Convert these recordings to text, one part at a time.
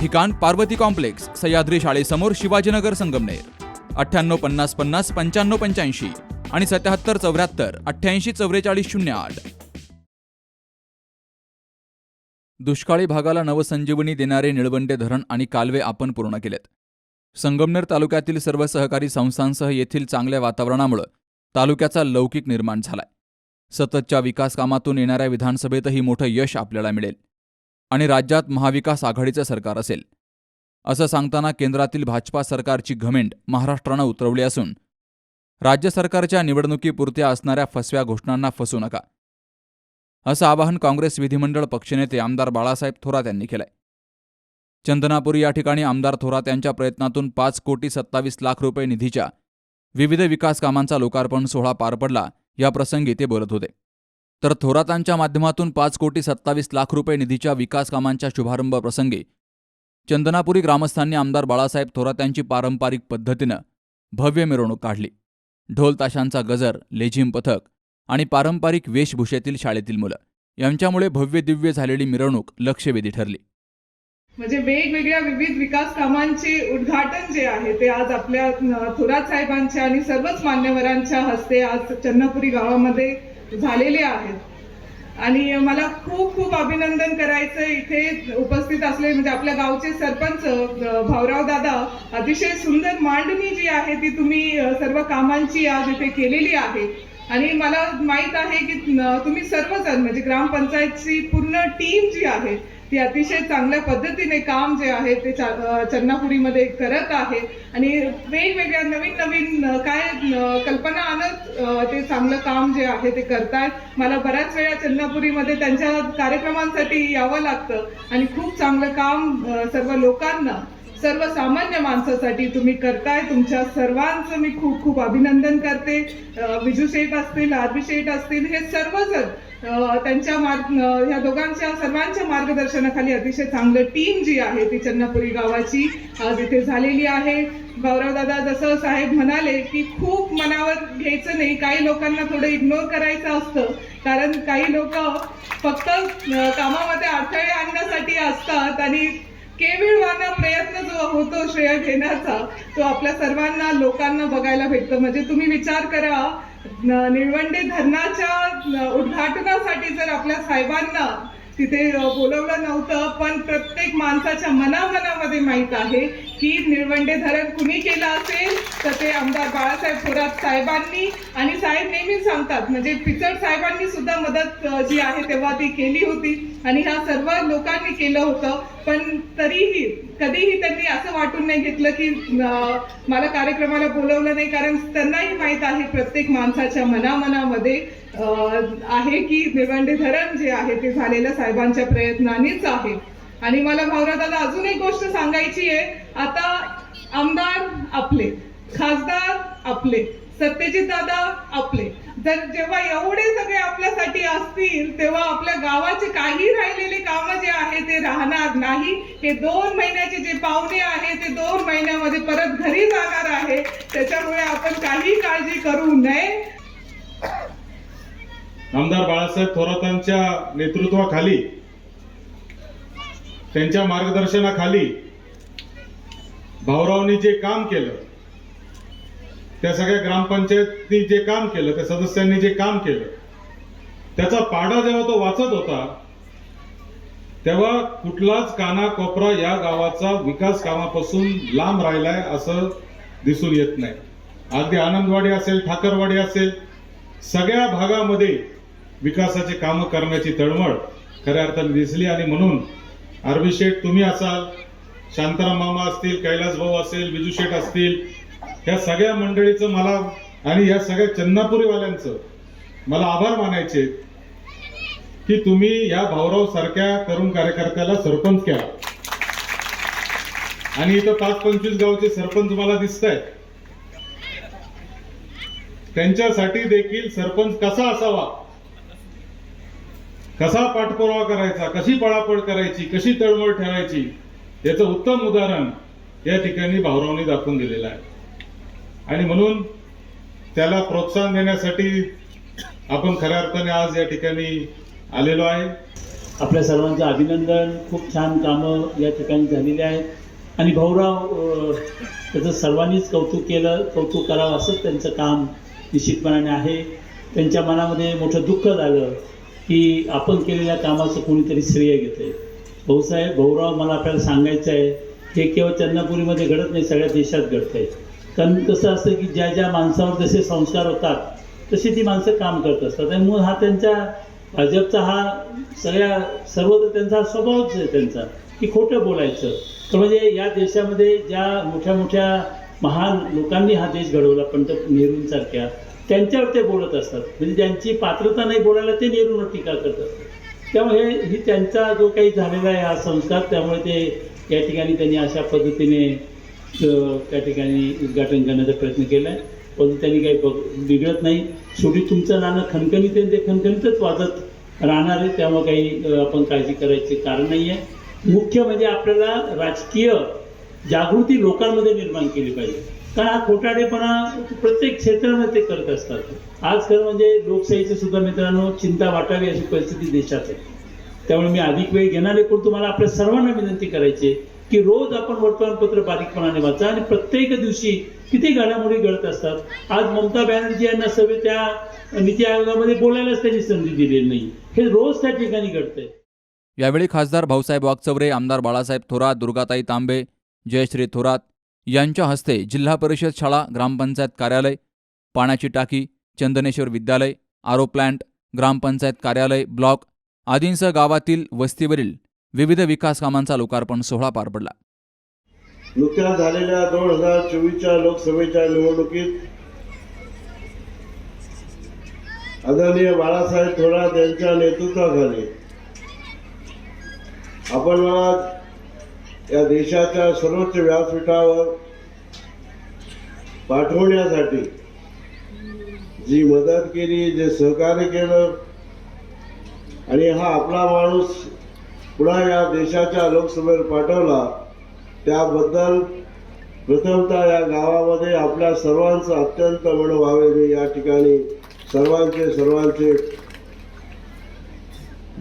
ठिकाण पार्वती कॉम्प्लेक्स सह्याद्री शाळेसमोर शिवाजीनगर संगमनेर. अठ्ठ्याण्णव पन्नास पन्नास पंच्याण्णव पंच्याऐंशी आणि सत्याहत्तर चौऱ्याहत्तर अठ्ठ्याऐंशी चौवेचाळीस शून्य आठ. दुष्काळी भागाला नवसंजीवनी देणारे निळवंडे धरण आणि कालवे आपण पूर्ण केलेत. संगमनेर तालुक्यातील सर्व सहकारी संस्थांसह येथील चांगल्या वातावरणामुळे तालुक्याचा लौकिक निर्माण झालाय. सततच्या विकास कामातून येणाऱ्या विधानसभेतही मोठं यश आपल्याला मिळेल. आणि राज्यात महाविकास आघाडीचं सरकार असेल. असं सांगताना केंद्रातील भाजपा सरकारची घमेंट महाराष्ट्रानं उतरवली असून राज्य सरकारच्या निवडणुकीपुरत्या असणाऱ्या फसव्या घोषणांना फसू नका. असं आवाहन काँग्रेस विधिमंडळ पक्षनेते आमदार बाळासाहेब थोरात यांनी केलंय. चंदनापुरी या ठिकाणी आमदार थोरात यांच्या प्रयत्नातून पाच कोटी सत्तावीस लाख रुपये निधीच्या विविध विकास कामांचा लोकार्पण सोहळा पार पडला याप्रसंगी ते बोलत होते. तर थोरातांच्या माध्यमातून पाच कोटी सत्तावीस लाख रुपये निधीच्या विकास कामांच्या शुभारंभ प्रसंगी चंदनापुरी ग्रामस्थांनी आमदार बाळासाहेब थोरात यांची पारंपरिक पद्धतीनं भव्य मिरवणूक काढली. ढोल ताशांचा गजर लेझिम पथक आणि पारंपरिक वेशभूषेतील शाळेतील मुलं यांच्यामुळे भव्य दिव्य झालेली मिरवणूक लक्षवेधी ठरली. म्हणजे वेगवेगळ्या विविध विकास कामांचे उद्घाटन जे आहे ते आज आपल्या थोरात साहेबांच्या आणि सर्वच मान्यवरांच्या हस्ते आज चन्नापुरी गावामध्ये झालेले आहेत. आणि मला खूप खूप अभिनंदन करायचं इथे उपस्थित असले म्हणजे आपल्या गावचे सरपंच भाऊराव दादा अतिशय सुंदर मांडणी जी आहे ती तुम्ही सर्व कामांची आज इथे केलेली आहे. आणि मला माहीत आहे की तुम्ही सर्वजण म्हणजे ग्रामपंचायतची पूर्ण टीम जी आहे ती अतिशय चांगल्या पद्धतीने काम जे आहे ते चा- चन्नापुरीमध्ये करत आहे. आणि वेगवेगळ्या नवीन नवीन काय कल्पना आणत ते चांगलं काम जे आहे ते करतायत. मला बऱ्याच वेळा चन्नापुरीमध्ये त्यांच्या कार्यक्रमांसाठी यावं लागतं. आणि खूप चांगलं काम सर्व लोकांना सर्वसामान्य माणसासाठी तुम्ही करताय. तुमच्या सर्वांचं मी खूप खूप अभिनंदन करते. विजू शेठ असतील आरबी शेठ असतील हे सर्वजण त्यांच्या मार्ग ह्या दोघांच्या सर्वांच्या मार्गदर्शनाखाली अतिशय चांगलं टीम जी आहे ती चन्नापुरी गावाची जिथे झालेली आहे. गौरव दादा जसं साहेब म्हणाले की खूप मनावर घ्यायचं नाही काही लोकांना थोडं इग्नोर करायचं असतं. कारण काही लोक फक्त कामामध्ये अडथळे आणण्यासाठी असतात आणि केविळवाना प्रयत्न जो होतो श्रेय घेण्याचा तो आपल्या सर्वांना लोकांना बघायला भेटतो. म्हणजे तुम्ही विचार करा निळवंडे धरणाच्या उद्घाटनासाठी जर आपल्या साहेबांना तिथे बोलवलं नव्हतं पण प्रत्येक माणसाच्या मनामनामध्ये माहीत आहे की निळवंडे धरण कुणी केलं असेल तर ते आमदार बाळासाहेब थोरात साहेबांनी. आणि साहेब नेहमी सांगतात म्हणजे पिचड साहेबांनी सुद्धा मदत जी आहे तेव्हा ती केली होती. आणि ह्या सर्व लोकांनी केलं होतं. पण तरीही कधीही त्यांनी असं वाटून नाही घेतलं की मला कार्यक्रमाला बोलवलं नाही. कारण त्यांनाही माहीत आहे प्रत्येक माणसाच्या मनामनामध्ये आहे की निवंडे धरण जे आहे ते झालेलं साहेबांच्या प्रयत्नांनीच आहे. आणि मला भाऊरादाला अजून एक गोष्ट सांगायची आहे. आता आमदार आपले खासदार आपले सत्यजित दादा आपले. जर जेव्हा एवढे सगळे आपल्यासाठी असतील तेव्हा आपल्या गावाचे काही राहिलेले काम जे आहे ते राहणार नाही. हे दोन महिन्याचे जे पाहुणे आहे ते दोन महिन्यामध्ये परत घरी जाणार आहे. त्याच्यामुळे आपण काही काळजी करू नये. आमदार बाळासाहेब थोरातांच्या नेतृत्वाखाली त्यांच्या मार्गदर्शनाखाली भाऊरावनी जे काम केलं त्या सगळ्या ग्रामपंचायतनी जे काम केलं त्या सदस्यांनी जे काम केलं त्याचा पाडा जेव्हा तो वाचत होता तेव्हा कुठलाच कानाकोपरा या गावाचा विकास कामापासून लांब राहिलाय असं दिसून येत नाही. अगदी आनंदवाडी असेल ठाकरवाडी असेल सगळ्या भागामध्ये विकासाचे कामं करण्याची तळमळ खऱ्या अर्थाने दिसली आणि म्हणून अरबी शेठ तुम्ही असाल शांताराम मामा असतील कैलास भाऊ असेल विजू शेठ असतील या सगळ्या मंडळीचं मला आणि या सगळ्या चन्नापुरीवाल्यांचं मला आभार मानायचे की तुम्ही या भाऊराव सारख्या तरुण कार्यकर्त्याला सरपंच केला. आणि इथं पाच पंचवीस गावचे सरपंच मला दिसत आहेत त्यांच्यासाठी देखील सरपंच कसा असावा? कसा पाठपुरावा करायचा कशी पळापळ करायची कशी तळमळ ठेवायची याचं उत्तम उदाहरण या ठिकाणी भाऊरावनी दाखवून दिलेलं आहे. आणि म्हणून त्याला प्रोत्साहन देण्यासाठी आपण खऱ्या अर्थाने आज या ठिकाणी आलेलो आहे. आपल्या सर्वांचं अभिनंदन. खूप छान कामं या ठिकाणी झालेली आहेत. आणि भाऊराव त्याचं सर्वांनीच कौतुक केलं कौतुक करावं असंच त्यांचं काम निश्चितपणाने आहे. त्यांच्या मनामध्ये मोठं दुःख झालं. की आपण केलेल्या कामाचं कोणीतरी श्रेय घेते भाऊसाहेब भाऊराव मला आपल्याला सांगायचं आहे हे केवळ चन्नापुरीमध्ये घडत नाही सगळ्या देशात घडतंय. कारण कसं असतं की ज्या ज्या माणसावर जसे संस्कार होतात तशी ती माणसं काम करत असतात. आणि म्हणून हा त्यांच्या भाजपचा हा सगळ्या सर्वत्र त्यांचा हा स्वभावच आहे त्यांचा की खोटं बोलायचं. तर म्हणजे या देशामध्ये ज्या मोठ्या मोठ्या महान लोकांनी हा देश घडवला पंत नेहरूंसारख्या त्यांच्यावर ते बोलत असतात. म्हणजे ज्यांची पात्रता नाही बोलायला ते नेहरूंवर टीका करत असतात. त्यामुळे हे- ही त्यांचा जो काही झालेला आहे हा संस्कार त्यामुळे ते या ठिकाणी त्यांनी अशा पद्धतीने त्या ठिकाणी उद्घाटन करण्याचा प्रयत्न केला आहे पण त्यांनी काही बघ बिघडत नाही. शेवटी तुमचं नाणं खणखणीत आहे ते खणखणीतच वाजत राहणार आहे. त्यामुळे काही आपण काळजी करायचे कारण नाही आहे मुख्य म्हणजे आपल्याला राजकीय जागृती लोकांमध्ये निर्माण केली पाहिजे. कारण हा खोटाडेपणा प्रत्येक क्षेत्रामध्ये ते करत असतात? आज खरं म्हणजे लोकशाहीची सुद्धा मित्रांनो चिंता वाटावी अशी परिस्थिती देशात आहे. त्यामुळे मी अधिक वेळ घेणार आहे पण तुम्हाला आपल्या सर्वांना विनंती करायची की रोज आपण वर्तमानपत्र बारीकपणाने वाचा आणि प्रत्येक दिवशी किती घडामोडी घडत असतात? आज ममता बॅनर्जी यांना सगळे त्या नीती आयोगामध्ये बोलायलाच त्यांनी संधी दिलेली नाही. हे रोज त्या ठिकाणी घडतंय. यावेळी खासदार भाऊसाहेब वागचौरे आमदार बाळासाहेब थोरात दुर्गाताई तांबे जयश्री थोरात यांच्या हस्ते जिल्हा परिषद शाळा ग्रामपंचायत कार्यालय पाण्याची टाकी चंदनेश्वर विद्यालय आरो प्लांट ग्रामपंचायत कार्यालय ब्लॉक आदींसह गावातील वस्तीवरील विविध विकास कामांचा लोकार्पण सोहळा पार पडला. नुकत्याच झालेल्या दोन हजार चोवीसच्या लोकसभेच्या निवडणुकीत आदरणीय बाळासाहेब थोरात यांच्या नेतृत्वाखाली आपण मला या देशाच्या सर्वोच्च व्यासपीठावर पाठवण्यासाठी जी मदत केली जे सहकार्य केलं आणि हा आपला माणूस पुन्हा या देशाच्या लोकसभेवर पाठवला त्याबद्दल प्रथमतः या गावामध्ये आपल्या सर्वांचं अत्यंत मन व्हावे. मी या ठिकाणी सर्वांचे सर्वांचे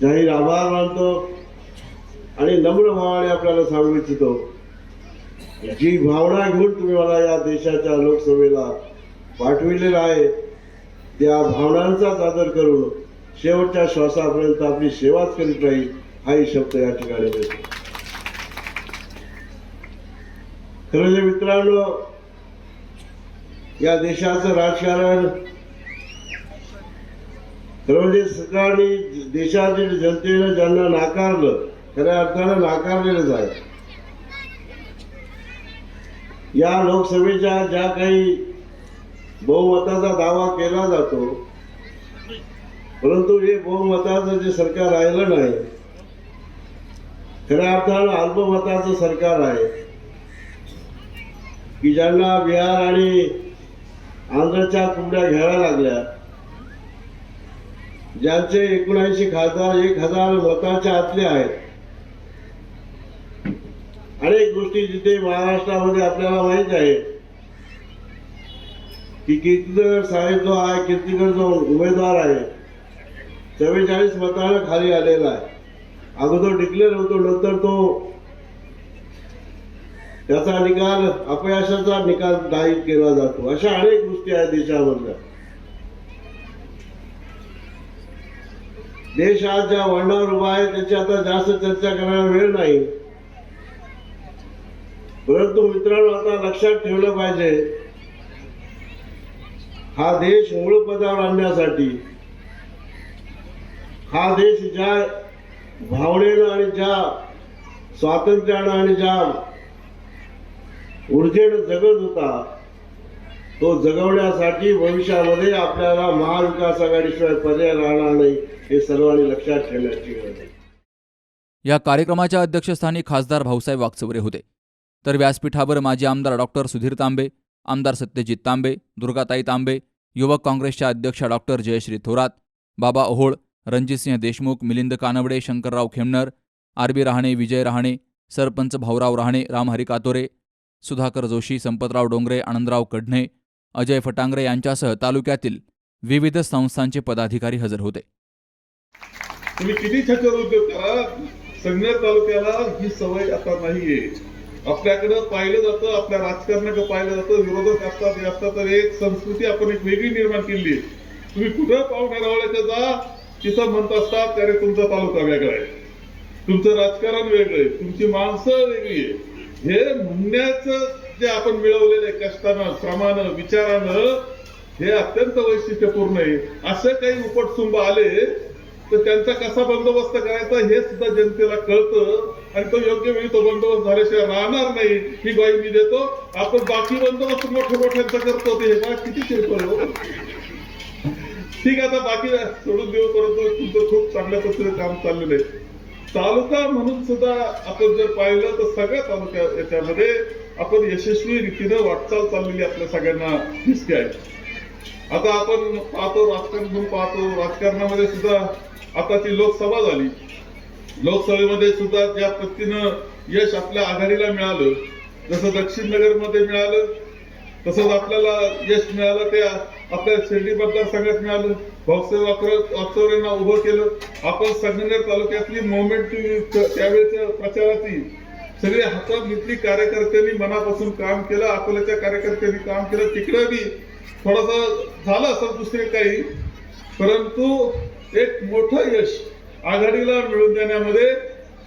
जाहीर आभार मानतो. आणि नम्र भावाने आपल्याला सांगू इच्छितो जी भावना घेऊन तुम्ही मला या देशाच्या लोकसभेला पाठविलेलं आहे त्या भावनांचाच आदर करून शेवटच्या श्वासापर्यंत आपली सेवाच करीत राहील हाही शब्द या ठिकाणी मिळतो खरं मित्रांनो या देशाचं राजकारण खरं म्हणजे सरकारने देशातील जनतेनं ज्यांना नाकारलं खऱ्या अर्थानं नाकारलेलंच आहे. या लोकसभेच्या ज्या काही बहुमताचा दावा केला जातो परंतु हे बहुमताचं जे सरकार राहिलं नाही खऱ्या अर्थानं अल्पमताचं सरकार आहे. की ज्यांना बिहार आणि आंध्रच्या कुंड्या घ्यायला लागल्या ज्यांचे एकोणऐंशी खासदार एक हजार मताच्या आतले आहेत अनेक गोष्टी जिथे महाराष्ट्रामध्ये आपल्याला माहीत आहे की कीर्तीनगर साहेब जो आहे कीर्तिनगर जो उमेदवार आहे चव्वेचाळीस मतानं खाली आलेला आहे. अगोदर डिक्लेअर होतो नंतर तो त्याचा निकाल अपयशाचा निकाल नाही केला जातो. अशा अनेक गोष्टी आहेत देशामधल्या. देश आज ज्या वळणावर उभा आहे त्याची आता जास्त चर्चा करायला वेळ नाही. परंतु मित्रांनो आता लक्षात ठेवलं पाहिजे हा देश मूळ पदावर आणण्यासाठी हा देश ज्या भावनेनं आणि ज्या स्वातंत्र्यानं आणि ज्या ऊर्जेनं जगत होता तो जगवण्यासाठी भविष्यामध्ये आपल्याला महाविकास आघाडीशिवाय पर्याय राहणार नाही हे सर्वांनी लक्षात ठेवण्याची गरज आहे. या कार्यक्रमाच्या अध्यक्षस्थानी खासदार भाऊसाहेब वागचौरे होते. तर व्यासपीठावर माजी आमदार डॉक्टर सुधीर तांबे आमदार सत्यजित तांबे दुर्गाताई तांबे युवक काँग्रेसच्या अध्यक्षा doctor Jayashree Thorat Baba Ohol Ranjitsinh Deshmukh Milind Kanwade Shankarrao Khemnar R B Rahane Vijay Rahane sarpanch Bhaurao Rahane Ramhari Katore Sudhakar Joshi Sampatrao Dongre Anandrao Kadhane Ajay Phatangare यांच्यासह तालुक्यातील विविध संस्थांचे पदाधिकारी हजर होते. तुम्ही किती छचर उद्योग करा तालुक्याला ही सवय आता नाहीये. आपल्याकडं पाहिलं जातं आपल्या राजकारणाकडे पाहिलं जातं विरोधक असतात हे असतात तर एक संस्कृती आपण एक वेगळी निर्माण केली. तुम्ही कुठं पाहुण्या रावळ्याच्या जा तिथं म्हणत असतात अरे तुमचा तालुका वेगळा आहे. तुमचं राजकारण वेगळं आहे. तुमची माणसं वेगळी आहे. हे म्हणण्याचं जे आपण मिळवलेलं आहे कष्टानं श्रमानं विचारानं हे अत्यंत वैशिष्ट्यपूर्ण आहे. असं काही उपटसुंब आले तर त्यांचा कसा बंदोबस्त करायचा हे सुद्धा जनतेला कळतं. आणि तो योग्य वेळी तो बंदोबस्त झाल्याशिवाय राहणार नाही. ही ग्वाही मी देतो. आपण बाकी बंदोबस्त मोठ्या मोठ्यांचा करतो ते. हे किती किरकोळ हो. ठीक आहे आता बाकी सोडून देऊ परंतु तुमचं खूप चांगल्या पद्धतीने काम चाललेलं आहे. तालुका म्हणून सुद्धा आपण जर पाहिलं तर सगळ्या तालुक्या याच्यामध्ये आपण यशस्वी रीतीनं वाटचाल चाललेली आपल्या सगळ्यांना दिसते आहे. आता आपण पाहतो राजकारण म्हणून पाहतो. राजकारणामध्ये सुद्धा आताची लोकसभा झाली. लोकसभेमध्ये सुद्धा ज्या पद्धतीनं यश आपल्या आघाडीला मिळालं जसं दक्षिण नगरमध्ये मिळालं तसंच आपल्याला यश मिळालं ते आपल्या शिर्डी मतदारसंघात मिळालं. भाऊसाहेब वाकर- वाकचौरेंना उभं केलं. आपण संगमनेर तालुक्यातली मोमेंट त्यावेळेच्या प्रचाराची सगळी हातात घेतली. कार्यकर्त्यांनी मनापासून काम केलं अकोल्याच्या कार्यकर्त्यांनी काम केलं. तिकडे बी थोडस झालं असं दुसरे काही. परंतु एक मोठं यश आघाडीला मिळवून देण्यामध्ये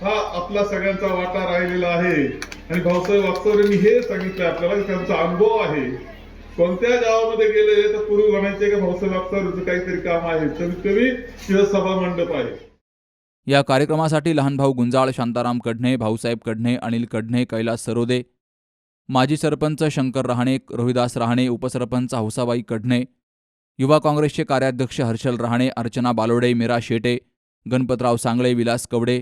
हा आपला सगळ्यांचा वाटा राहिलेला आहे. आणि भाऊसाहेब वागचौरेंनी हे सांगितलं आपल्याला की त्यांचा अनुभव आहे. कोणत्या गावामध्ये गेले तर पूर्वी म्हणायचे की भाऊसाहेब वागचौरेंचं काहीतरी काम आहे. कमीत कमी तिथं सभा मंडप आहे. या कार्यक्रमासाठी लहान भाऊ गुंजाळ शांताराम कढणे भाऊसाहेब कढणे अनिल कढणे कैलास सरोदे माजी सरपंच शंकर रहाणे रोहिदास रहाणे उपसरपंच हौसाबाई कढणे युवा काँग्रेसचे कार्याध्यक्ष हर्षल रहाणे अर्चना बालोडे मीरा शेटे गणपतराव सांगळे विलास कवडे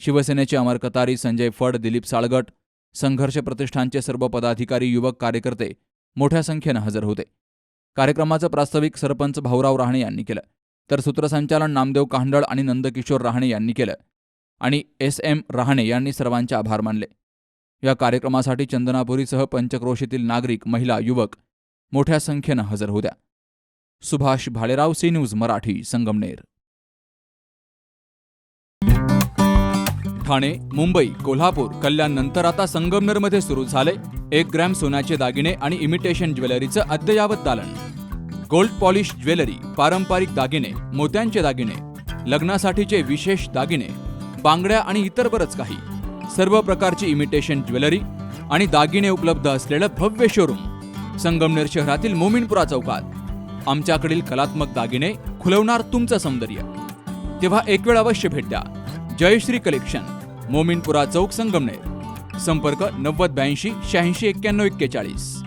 शिवसेनेचे अमर कतारी संजय फड दिलीप साळगट संघर्ष प्रतिष्ठानचे सर्व पदाधिकारी युवक कार्यकर्ते मोठ्या संख्येनं हजर होते. कार्यक्रमाचं प्रास्ताविक सरपंच भाऊराव रहाणे यांनी केलं तर सूत्रसंचालन नामदेव कांडळ आणि नंदकिशोर रहाणे यांनी केलं आणि एस एम रहाणे यांनी सर्वांचे आभार मानले. या कार्यक्रमासाठी चंदनापुरीसह पंचक्रोशीतील नागरिक महिला युवक मोठ्या संख्येनं हजर होत्या. Subhash Bhalerao C news Marathi Sangamner. Thane Mumbai Kolhapur Kalyan नंतर आता संगमनेरमध्ये सुरू झाले एक ग्रॅम सोन्याचे दागिने आणि इमिटेशन ज्वेलरीचं अद्ययावत दालन. गोल्ड पॉलिश ज्वेलरी पारंपरिक दागिने मोत्यांचे दागिने लग्नासाठीचे विशेष दागिने बांगड्या आणि इतर बरंच काही. सर्व प्रकारची इमिटेशन ज्वेलरी आणि दागिने उपलब्ध असलेलं भव्य शोरूम. संगमनेर शहरातील मोमिनपुरा चौकात. आमच्याकडील कलात्मक दागिने खुलवणार तुमचं सौंदर्य. तेव्हा एक वेळ अवश्य भेट द्या. जयश्री कलेक्शन मोमिनपुरा चौक संगमनेर. संपर्क नव्वद ब्याऐंशी शहाऐंशी एक्क्याण्णव एक्केचाळीस.